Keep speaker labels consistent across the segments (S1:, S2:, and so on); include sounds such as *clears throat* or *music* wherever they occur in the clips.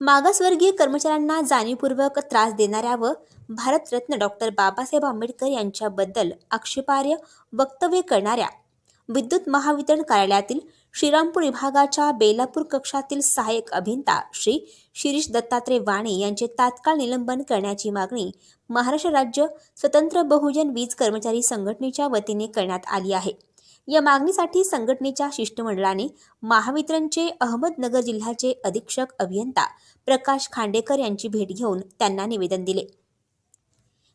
S1: मागासवर्गीय कर्मचाऱ्यांना जाणीवपूर्वक त्रास देणाऱ्या व भारतरत्न डॉक्टर बाबासाहेब आंबेडकर यांच्याबद्दल आक्षेपार्ह वक्तव्य करणाऱ्या विद्युत महावितरण कार्यालयातील श्रीरामपूर विभागाच्या बेलापूर कक्षातील सहाय्यक अभियंता श्री शिरीष दत्तात्रय वाणे यांचे तात्काळ निलंबन करण्याची मागणी महाराष्ट्र राज्य स्वतंत्र बहुजन वीज कर्मचारी संघटनेच्या वतीने करण्यात आली आहे. या मागणीसाठी संघटनेच्या शिष्टमंडळाने महावितरणचे अहमदनगर जिल्ह्याचे अधीक्षक अभियंता प्रकाश खांडेकर यांची भेट घेऊन त्यांना निवेदन दिले.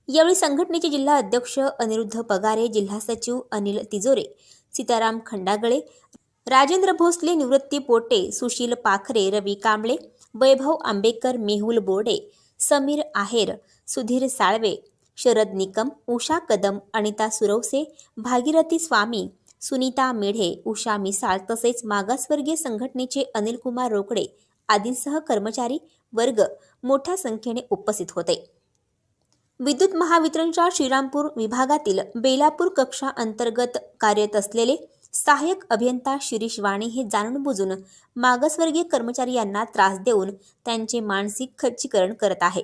S1: यावेळी संघटनेचे जिल्हा अध्यक्ष अनिरुद्ध पगारे जिल्हा सचिव अनिल तिजोरे सीताराम खंडागळे राजेंद्र भोसले निवृत्ती पोटे सुशील पाखरे रवी कांबळे वैभव आंबेकर मेहुल बोर्डे समीर आहेर सुधीर साळवे शरद निकम उषा कदम अनिता सुरवसे भागीरथी स्वामी सुनीता मेढे उषा मिसाळ तसेच मागासवर्गीय संघटनेचे अनिलकुमार रोकडे आदींसह कर्मचारी वर्ग मोठ्या संख्येने उपस्थित होते. विद्युत महावितरणच्या श्रीरामपूर विभागातील बेलापूर कक्षा अंतर्गत कार्यरत असलेले सहाय्यक अभियंता शिरीष वाणी हे जाणून बुजून मागासवर्गीय कर्मचारी यांना त्रास देऊन त्यांचे मानसिक खच्चीकरण करत आहे.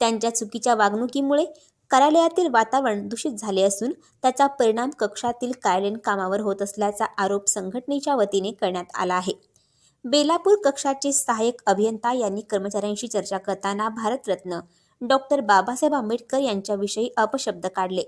S1: त्यांच्या चुकीच्या वागणुकीमुळे कार्यालयातील वातावरण दूषित झाले असून त्याचा परिणाम कक्षातील कार्यालयीन कामावर होत असल्याचा आरोप संघटनेच्या वतीने करण्यात आला आहे. बेलापूर कक्षाचे सहाय्यक अभियंता यांनी कर्मचाऱ्यांशी चर्चा करताना भारतरत्न डॉक्टर बाबासाहेब आंबेडकर यांच्याविषयी अपशब्द काढले.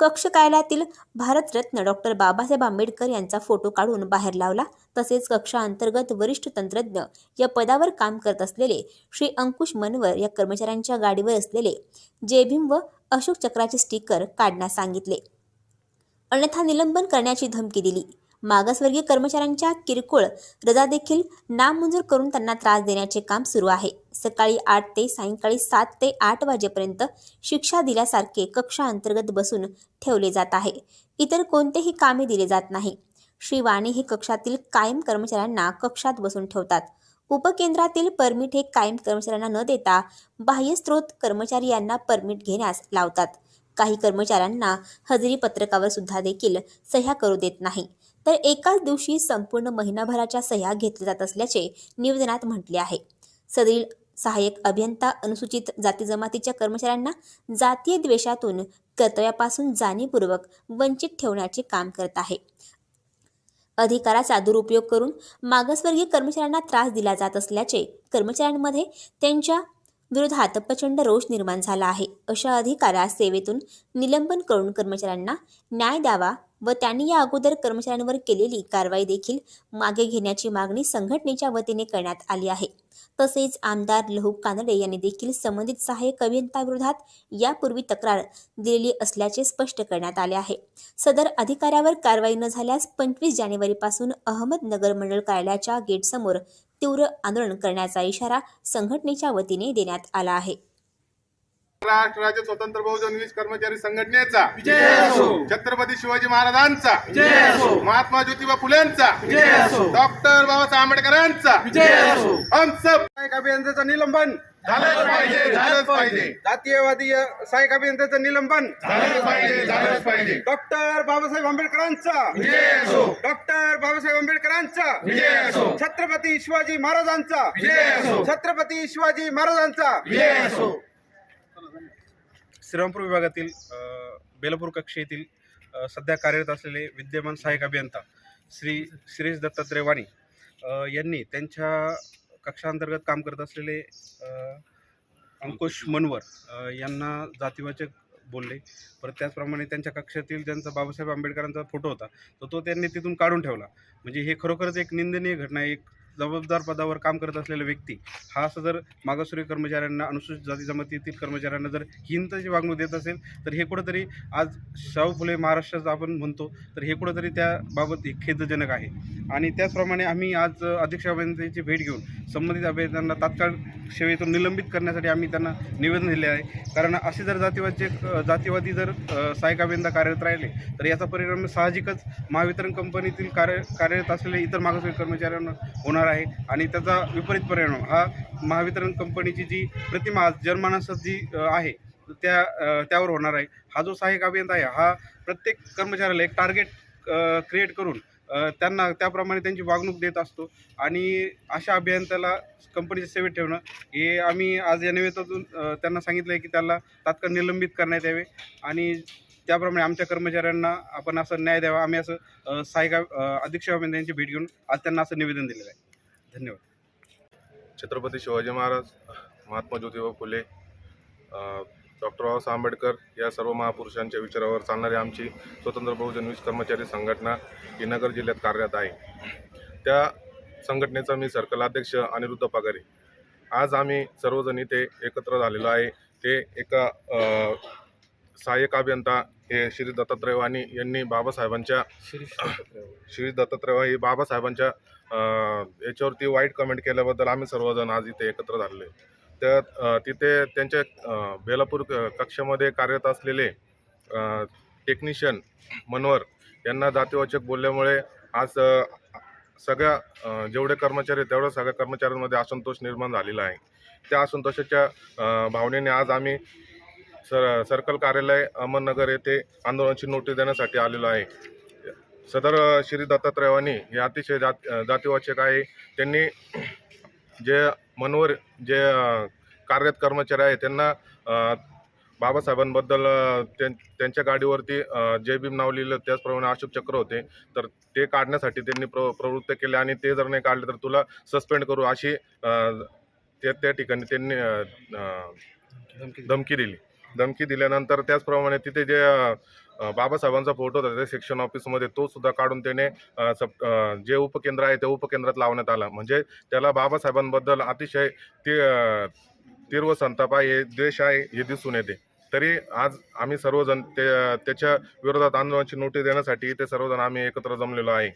S1: कक्ष कार्यालयातील भारतरत्न डॉक्टर बाबासाहेब आंबेडकर यांचा फोटो काढून बाहेर लावला. तसेच कक्षाअंतर्गत वरिष्ठ तंत्रज्ञ या पदावर काम करत असलेले श्री अंकुश मनवर या कर्मचाऱ्यांच्या गाडीवर असलेले जयभीम व अशोक चक्राचे स्टिकर काढण्यास सांगितले. अन्यथा निलंबन करण्याची धमकी दिली. मागासवर्गीय कर्मचाऱ्यांच्या किरकोळ रजा देखील नामंजूर करून त्यांना त्रास देण्याचे काम सुरू आहे. सकाळी आठ ते सायंकाळी सात ते आठ वाजेपर्यंत शिक्षा दिल्यासारखे कक्षाअंतर्गत बसून ठेवले जात आहे. इतर कोणतेही कामे दिले जात नाही. श्री वाणी हे कक्षातील कायम कर्मचाऱ्यांना कक्षात बसून ठेवतात. उपकेंद्रातील परमिट हे कायम कर्मचाऱ्यांना न देता बाह्य स्रोत कर्मचारी यांना परमिट घेण्यास लावतात. काही कर्मचाऱ्यांना हजेरी पत्रकावर सुद्धा देखील सह्या करू देत नाही. तर एकाच दिवशी संपूर्ण महिनाभराच्या सह्या घेतल्या जात असल्याचे निवेदनात म्हटले आहे. सदरील सहाय्यक अभियंता अनुसूचित जाती जमातीच्या कर्मचाऱ्यांना जातीय द्वेषातून कर्तव्यापासून जाणीवपूर्वक वंचित ठेवण्याचे काम करत आहे. अधिकाराचा दुरुपयोग करून मागासवर्गीय कर्मचाऱ्यांना त्रास दिला जात असल्याचे कर्मचाऱ्यांमध्ये त्यांच्या विरोधात प्रचंड रोष निर्माण झाला आहे. अशा अधिकाऱ्यास सेवेतून निलंबन करून कर्मचाऱ्यांना न्याय द्यावा व त्यांनी या अगोदर कर्मचाऱ्यांवर केलेली कारवाई देखील मागे घेण्याची मागणी संघटनेच्या वतीने करण्यात आली आहे. तसेच आमदार लहू कानडे यांनी देखील संबंधित सहाय्यक अभियंताविरोधात यापूर्वी तक्रार दिलेली असल्याचे स्पष्ट करण्यात आले आहे. सदर अधिकाऱ्यावर कारवाई न झाल्यास पंचवीस जानेवारीपासून अहमदनगर मंडळ कार्यालयाच्या गेटसमोर तीव्र आंदोलन करण्याचा इशारा संघटनेच्या वतीने देण्यात आला आहे.
S2: महाराष्ट्र राज्य स्वतंत्र बहुजन वीज कर्मचारी संघटनेचा
S3: जय असो.
S2: छत्रपती शिवाजी महाराजांचा
S3: जय असो.
S2: महात्मा ज्योतिबा फुलेंचा
S3: जय असो.
S2: डॉक्टर बाबासाहेब आंबेडकरांचा
S4: निलंबन.
S2: झालंच पाहिजे झालंच पाहिजे.
S4: जातीयवादी सहाय्यक अभियंत्याचं निलंबन.
S2: झालंच पाहिजे झालंच पाहिजे.
S4: डॉक्टर बाबासाहेब आंबेडकरांचा.
S2: विजय असो.
S4: डॉक्टर बाबासाहेब आंबेडकरांचा.
S2: विजय असो.
S4: छत्रपती शिवाजी महाराजांचा.
S2: विजय असो.
S4: छत्रपती शिवाजी महाराजांचा.
S2: विजय असो.
S5: श्रीरामपूर विभागातील बेलापूर कक्ष येथील अ, सध्या कार्यरत असलेले विद्यमान सहाय्यक अभियंता श्री शिरीष दत्तात्रय वाणी यांनी त्यांच्या कक्षांतर्गत काम करत असलेले अंकुश मनवर यांना जातीवाचक बोलले. परत त्याचप्रमाणे त्यांच्या कक्षातील ज्यांचा बाबासाहेब आंबेडकरांचा फोटो होता तर तो त्यांनी तिथून काढून ठेवला. म्हणजे हे खरोखरच एक निंदनीय घटना एक जबाबदार पदावर काम करत असलेला व्यक्ती हा असं जर मागासवर्गीय कर्मचाऱ्यांना अनुसूचित जाती जमातीतील कर्मचाऱ्यांना जर हिंताची वागणूक देत असेल तर हे कुठंतरी आज शाहू फुले महाराष्ट्राचं आपण म्हणतो तर हे कुठंतरी त्याबाबत खेदजनक आहे. आणि त्याचप्रमाणे आम्ही आज अध्यक्ष अभियंत्यांची भेट घेऊन संबंधित अभियंत्यांना तात्काळ सेवेतून निलंबित करण्यासाठी आम्ही त्यांना निवेदन दिले आहे. कारण असे जर जातीवादचे जातीवादी जर सहायक सहाय्यक अभियंता कार्यरत राहिले तर याचा परिणाम साहजिकच महावितरण कंपनीतील कार्य कार्यरत असलेले इतर मागासवर्गीय कर्मचाऱ्यांना होणार आहे आणि त्याचा विपरीत परिणाम. हा महावितरण कंपनीची जी प्रतिमा आज जनमानसात जी आहे त्या त्यावर होणार आहे. हा जो सहाय्यक अभियंता आहे हा प्रत्येक कर्मचाऱ्याला एक टार्गेट क्रिएट करून त्यांना त्याप्रमाणे त्यांची वागणूक देत असतो. आणि अशा अभियंत्याला कंपनीच्या सेवेत ठेवणं हे आम्ही आज या निवेदातून त्यांना सांगितलं आहे की त्याला तात्काळ निलंबित करण्यात यावे. आणि त्याप्रमाणे आमच्या कर्मचाऱ्यांना आपण असं न्याय द्यावा. आम्ही असं अ, सहाय्यक अधीक्षक अभियंत्यांची भेट घेऊन आज त्यांना असं निवेदन दिलेलं आहे. धन्यवाद.
S2: छत्रपती शिवाजी महाराज महात्मा ज्योतिबा फुले डॉक्टर बाबासाहेब आंबेडकर या सर्व महापुरुषांच्या विचारावर चालणारी आमची स्वतंत्र बहुजन वीज कर्मचारी संघटना ही नगर जिल्ह्यात कार्यरत आहे. त्या संघटनेचा मी सर्कल अध्यक्ष अनिरुद्ध पगारे. आज आम्ही सर्वजण इथे एकत्र झालेलो आहे. ते एका सहाय्यक अभियंता हे श्री दत्तात्रय वाणी यांनी बाबासाहेबांच्या श्री दत्तात्रय वाणी. *clears throat* बाबासाहेबांच्या याच्यावरती वाईट कमेंट केल्याबद्दल आम्ही सर्वजण आज इथे एकत्र झालेलो अ, तिथे त्यांच्या बेलापूर कक्षामध्ये कार्यरत असलेले टेक्निशियन मनोहर यांना जातीवाचक बोलल्यामुळे आज सगळ्या जेवढे कर्मचारी तेवढ्या सगळ्या कर्मचाऱ्यांमध्ये असंतोष निर्माण झालेला आहे. त्या असंतोषाच्या भावनेने आज आम्ही सर सर्कल कार्यालय अहमदनगर येथे आंदोलनाची नोटीस देण्यासाठी आलेलो आहे. सदर श्री दत्तात्रयवानी हे अतिशय जात जातीवाचक आहे. त्यांनी जे मनोवर जे कार्यरत कर्मचारी आहे त्यांना बाबासाहेबांबद्दल त्यां त्यांच्या गाडीवरती जय भीम नाव लिहिलं त्याचप्रमाणे अशोक चक्र होते. तर ते काढण्यासाठी त्यांनी प्र प्रवृत्त केले आणि ते जर नाही काढले तर तुला सस्पेंड करू अशी त्या त्या ठिकाणी त्यांनी धमकी दिली. धमकी दिल्यानंतर त्याचप्रमाणे तिथे जे बाबासाहेबांचा फोटो होता त्या सेक्शन ऑफिसमध्ये तो सुद्धा काढून त्याने सब जे उपकेंद्र आहे त्या उपकेंद्रात लावण्यात आला. म्हणजे त्याला बाबासाहेबांबद्दल अतिशय ती तीव्र संताप आहे हे द्वेष आहे हे दिसून येते. तरी आज आम्ही सर्वजण ते त्याच्या विरोधात आंदोलनाची नोटीस देण्यासाठी ते सर्वजण आम्ही एकत्र जमलेलो आहे.